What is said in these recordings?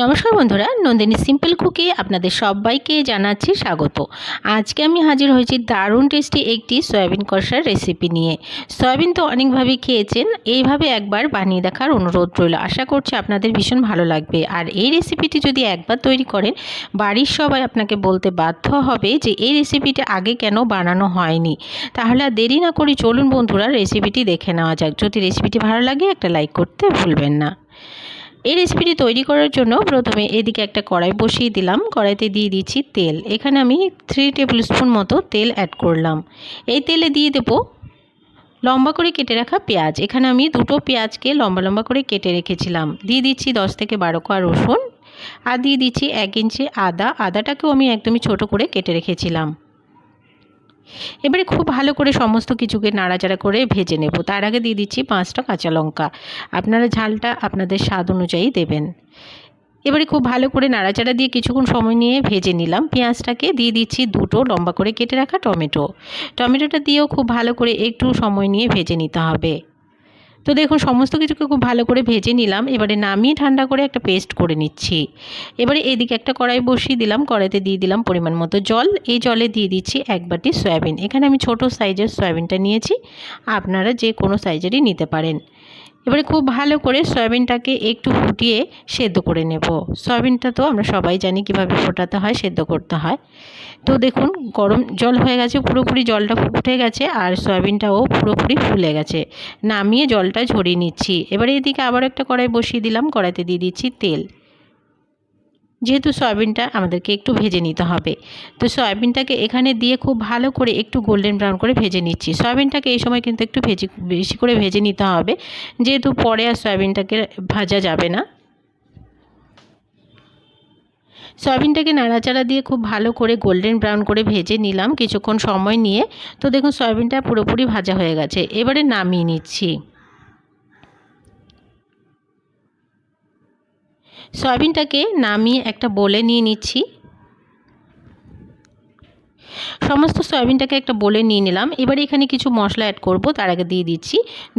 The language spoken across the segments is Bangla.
নমস্কার বন্ধুরা, নন্দিনী সিম্পল কুকে আপনাদের সবাইকে জানাচ্ছি স্বাগত। আজকে আমি হাজির হয়েছি দারুণ টেস্টি একটি সয়াবিন কষার রেসিপি নিয়ে। সয়াবিন তো অনেকভাবে খেয়েছেন, এইভাবে একবার বানিয়ে দেখার অনুরোধ রইল। আশা করছি আপনাদের ভীষণ ভালো লাগবে। আর এই রেসিপিটি যদি একবার তৈরি করেন, বাড়ির সবাই আপনাকে বলতে বাধ্য হবে যে এই রেসিপিটা আগে কেন বানানো হয়নি। তাহলে আর দেরি না করি চলুন বন্ধুরা রেসিপিটি দেখে নেওয়া যাক। যদি রেসিপিটি ভালো লাগে, একটা লাইক করতে ভুলবেন না। এই রেসিপিটি তৈরি করার জন্য প্রথমে এদিকে একটা কড়াই বসিয়ে দিলাম। কড়াইতে দিয়ে দিচ্ছি তেল। এখানে আমি থ্রি টেবিল স্পুন মতো তেল অ্যাড করলাম। এই তেলে দিয়ে দেব লম্বা করে কেটে রাখা পেঁয়াজ। এখানে আমি দুটো পেঁয়াজকে লম্বা লম্বা করে কেটে রেখেছিলাম। দিয়ে দিচ্ছি দশ থেকে বারো কোয়া রসুন। আর দিয়ে দিচ্ছি এক ইঞ্চি আদা। আদাটাকেও আমি একদমই ছোট করে কেটে রেখেছিলাম। এবারে খুব ভালো করে সমস্ত কিছুকে নাড়াচাড়া করে ভেজে নেব। তার আগে দিয়ে দিচ্ছি পাঁচটা কাঁচা লঙ্কা। আপনারা ঝালটা আপনাদের স্বাদ অনুযায়ী দেবেন। এবারে খুব ভালো করে নাড়াচাড়া দিয়ে কিছুক্ষণ সময় নিয়ে ভেজে নিলাম। পেঁয়াজটাকে দিয়ে দিচ্ছি দুটো লম্বা করে কেটে রাখা টমেটো। টমেটোটা দিয়েও খুব ভালো করে একটু সময় নিয়ে ভেজে নিতে হবে। তো দেখুন, সমস্ত কিছুকে খুব ভালো করে ভেজে নিলাম। এবারে নামিয়ে ঠান্ডা করে একটা পেস্ট করে নিচ্ছি। এবারে এদিকে একটা কড়াই বসিয়ে দিলাম। কড়াইতে দিয়ে দিলাম পরিমাণ মতো জল। এই জলে দিয়ে দিচ্ছি এক বাটি সয়াবিন। এখানে আমি ছোট সাইজের সয়াবিনটা নিয়েছি। আপনারা যে কোনো সাইজেরই নিতে পারেন। এবারে খুব ভালো করে সয়াবিনটাকে একটু ফুটিয়ে সেদ্ধ করে নেব। সয়াবিনটা তো আমরা সবাই জানি কীভাবে ফোটাতে হয়, সেদ্ধ করতে হয়। তো দেখুন, গরম জল হয়ে গেছে, পুরোপুরি জলটা ফুটে গেছে আর সয়াবিনটাও পুরোপুরি ফুলে গেছে। নামিয়ে জলটা ঝরিয়ে নিচ্ছি। এবারে এদিকে আবার একটা কড়াই বসিয়ে দিলাম, কড়াইতে দিয়ে দিচ্ছি তেল। যেহেতু সয়াবিনটা আমাদেরকে একটু ভেজে নিতে হবে। তো সয়াবিনটাকে এখানে দিয়ে খুব ভালো করে একটু গোল্ডেন ব্রাউন করে ভেজে নিচ্ছি। সয়াবিনটাকে এই সময় কিন্তু একটু ভেজে, বেশি করে ভেজে নিতে হবে। যেহেতু পরে আর সয়াবিনটাকে ভাজা যাবে না। সয়াবিনটাকে নাড়াচাড়া দিয়ে খুব ভালো করে গোল্ডেন ব্রাউন করে ভেজে নিলাম কিছুক্ষণ সময় নিয়ে। তো দেখুন সয়াবিনটা পুরোপুরি ভাজা হয়ে গেছে। এবারে নামিয়ে নিচ্ছি। সয়াবিনটাকে নামিয়ে একটা বলে নিয়ে নিচ্ছি। সমস্ত সয়াবিনটাকে একটা বলে নিয়ে নিলাম। এবারে এখানে কিছু মশলা অ্যাড করব, তার আগে দিয়ে দিচ্ছি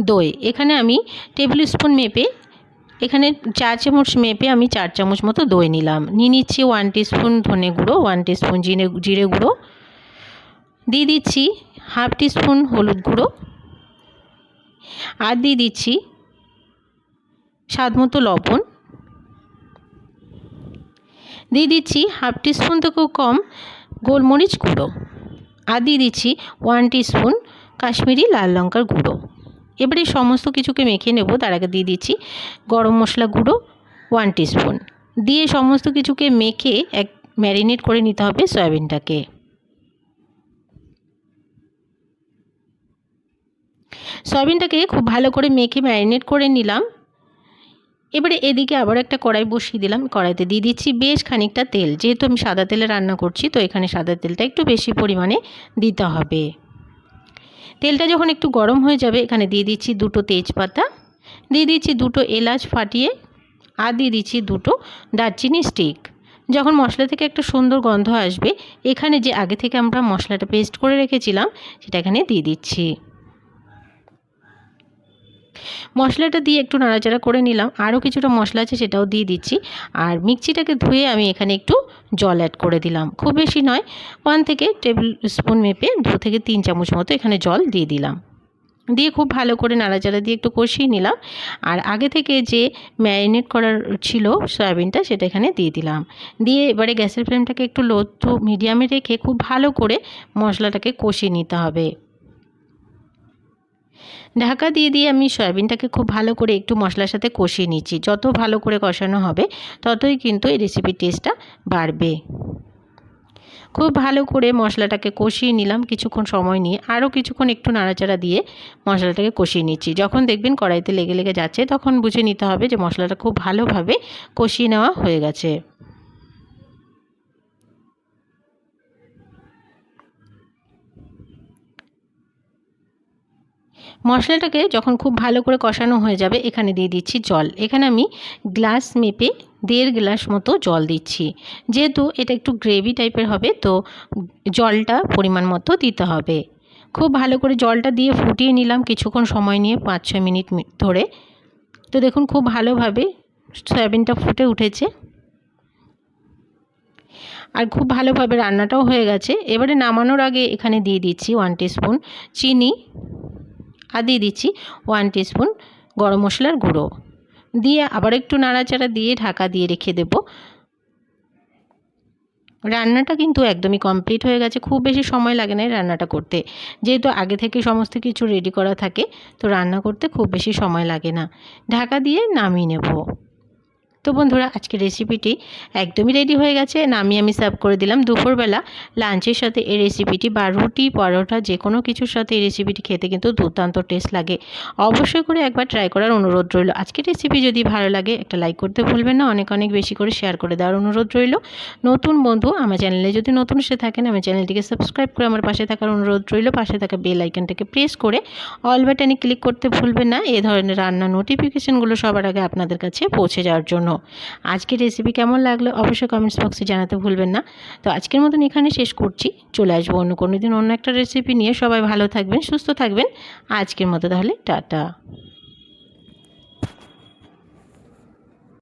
দই। এখানে আমি টেবিল স্পুন মেপে, এখানে চার চামচ মেপে আমি চার চামচ মতো দই নিলাম। নিয়ে নিচ্ছি ওয়ান স্পুন ধনে গুঁড়ো ওয়ান স্পুন জিরে জিরে গুঁড়ো। দিয়ে দিচ্ছি হাফ স্পুন হলুদ গুঁড়ো। আর দিয়ে দিচ্ছি স্বাদ মতো লবণ। দিয়ে দিচ্ছি হাফ টিস্পুন থেকেও কম গোলমরিচ গুঁড়ো। আর দিয়ে দিচ্ছি ওয়ান টিস্পুন কাশ্মীরি লাল লঙ্কার গুঁড়ো। এবারে সমস্ত কিছুকে মেখে নেব, তার আগে দিয়ে দিচ্ছি গরম মশলা গুঁড়ো ওয়ান টিস্পুন। দিয়ে সমস্ত কিছুকে মেখে এক ম্যারিনেট করে নিতে হবে সয়াবিনটাকে। সয়াবিনটাকে খুব ভালো করে মেখে ম্যারিনেট করে নিলাম। এবারে এদিকে আবার একটা কড়াই বসিয়ে দিলাম, কড়াইতে দিয়ে দিচ্ছি বেশ খানিকটা তেল। যেহেতু আমি সাদা তেলে রান্না করছি, তো এখানে সাদা তেলটা একটু বেশি পরিমাণে দিতে হবে। তেলটা যখন একটু গরম হয়ে যাবে, এখানে দিয়ে দিচ্ছি দুটো তেজপাতা, দিয়ে দিচ্ছি দুটো এলাচ ফাটিয়ে, আর দিয়ে দিচ্ছি দুটো দারচিনি স্টিক। যখন মশলা থেকে একটা সুন্দর গন্ধ আসবে, এখানে যে আগে থেকে আমরা মশলাটা পেস্ট করে রেখেছিলাম, সেটা এখানে দিয়ে দিচ্ছি। মশলাটা দিয়ে একটু নাড়াচাড়া করে নিলাম। আরও কিছুটা মশলা আছে সেটাও দিয়ে দিচ্ছি। আর মিক্সিটাকে ধুয়ে আমি এখানে একটু জল অ্যাড করে দিলাম। খুব বেশি নয় ওয়ান থেকে টেবিল স্পুন মেপে দু থেকে তিন চামচ মতো এখানে জল দিয়ে দিলাম। দিয়ে খুব ভালো করে নাড়াচাড়া দিয়ে একটু কষিয়ে নিলাম। আর আগে থেকে যে ম্যারিনেট করার ছিল সয়াবিনটা সেটা এখানে দিয়ে দিলাম। দিয়ে এবারে গ্যাসের ফ্লেমটাকে একটু লো টু মিডিয়ামে রেখে খুব ভালো করে মশলাটাকে কষিয়ে নিতে হবে। ঢাকা দিয়ে দিয়ে আমি সয়াবিনটাকে খুব ভালো করে একটু মশলার সাথে কষিয়ে নিচ্ছি। যত ভালো করে কষানো হবে, ততই কিন্তু এই রেসিপির টেস্টটা বাড়বে। খুব ভালো করে মশলাটাকে কষিয়ে নিলাম কিছুক্ষণ সময় নিয়ে। আরও কিছুক্ষণ একটু নাড়াচাড়া দিয়ে মশলাটাকে কষিয়ে নিচ্ছি। যখন দেখবেন কড়াইতে লেগে লেগে যাচ্ছে, তখন বুঝে নিতে হবে যে মশলাটা খুব ভালোভাবে কষিয়ে নেওয়া হয়ে গেছে। মশলাটাকে যখন খুব ভালো করে কষানো হয়ে যাবে, এখানে দিয়ে দিচ্ছি জল। এখানে আমি গ্লাস মেপে দেড় গ্লাস মতো জল দিচ্ছি। যেহেতু এটা একটু গ্রেভি টাইপের হবে, তো জলটা পরিমাণ মতো দিতে হবে। খুব ভালো করে জলটা দিয়ে ফুটিয়ে নিলাম কিছুক্ষণ সময় নিয়ে পাঁচ ছয় মিনিট ধরে। তো দেখুন খুব ভালোভাবে সয়াবিনটা ফুটে উঠেছে। আর খুব ভালোভাবে রান্নাটাও হয়ে গেছে। এবারে নামানোর আগে এখানে দিয়ে দিচ্ছি ওয়ান স্পুন চিনি। আর দিয়ে দিচ্ছি ওয়ান টিস্পুন গরম মশলার গুঁড়ো। দিয়ে আবার একটু নাড়াচাড়া দিয়ে ঢাকা দিয়ে রেখে দেব। রান্নাটা কিন্তু একদমই কমপ্লিট হয়ে গেছে, খুব বেশি সময় লাগে না রান্নাটা করতে। যেহেতু আগে থেকে সমস্ত কিছু রেডি করা থাকে, তো রান্না করতে খুব বেশি সময় লাগে না। ঢাকা দিয়ে নামিয়ে নেব। তো বন্ধুরা আজকে রেসিপিটি একদমই রেডি হয়ে গেছে। নামিয়ে আমি সার্ভ করে দিলাম দুপুরবেলা। লাঞ্চের সাথে এই রেসিপিটি বা রুটি, পরোটা যে কোনো কিছুর সাথে এই রেসিপিটি খেতে কিন্তু দুর্দান্ত টেস্ট লাগে। অবশ্যই করে একবার ট্রাই করার অনুরোধ রইল। আজকের রেসিপি যদি ভালো লাগে, একটা লাইক করতে ভুলবেন না। অনেক অনেক বেশি করে শেয়ার করে দেওয়ার অনুরোধ রইল। নতুন বন্ধু, আমার চ্যানেলে যদি নতুন এসে থাকেন, আমার চ্যানেলটিকে সাবস্ক্রাইব করে আমার পাশে থাকার অনুরোধ রইল। পাশে থাকা বেল আইকনটাকে প্রেস করে অল বাটনে ক্লিক করতে ভুলবেন না। এ ধরনের রান্নার নোটিফিকেশানগুলো সবার আগে আপনাদের কাছে পৌঁছে যাওয়ার জন্য। আজকের রেসিপি কেমন লাগল অবশ্যই কমেন্টস বক্সে জানাতে ভুলবেন না। তো আজকের মতন এখানে শেষ করছি। চলে আসব অন্য কোনো দিন অন্য একটা রেসিপি নিয়ে। সবাই ভালো থাকবেন, সুস্থ থাকবেন। আজকের মতো তাহলে, টাটা।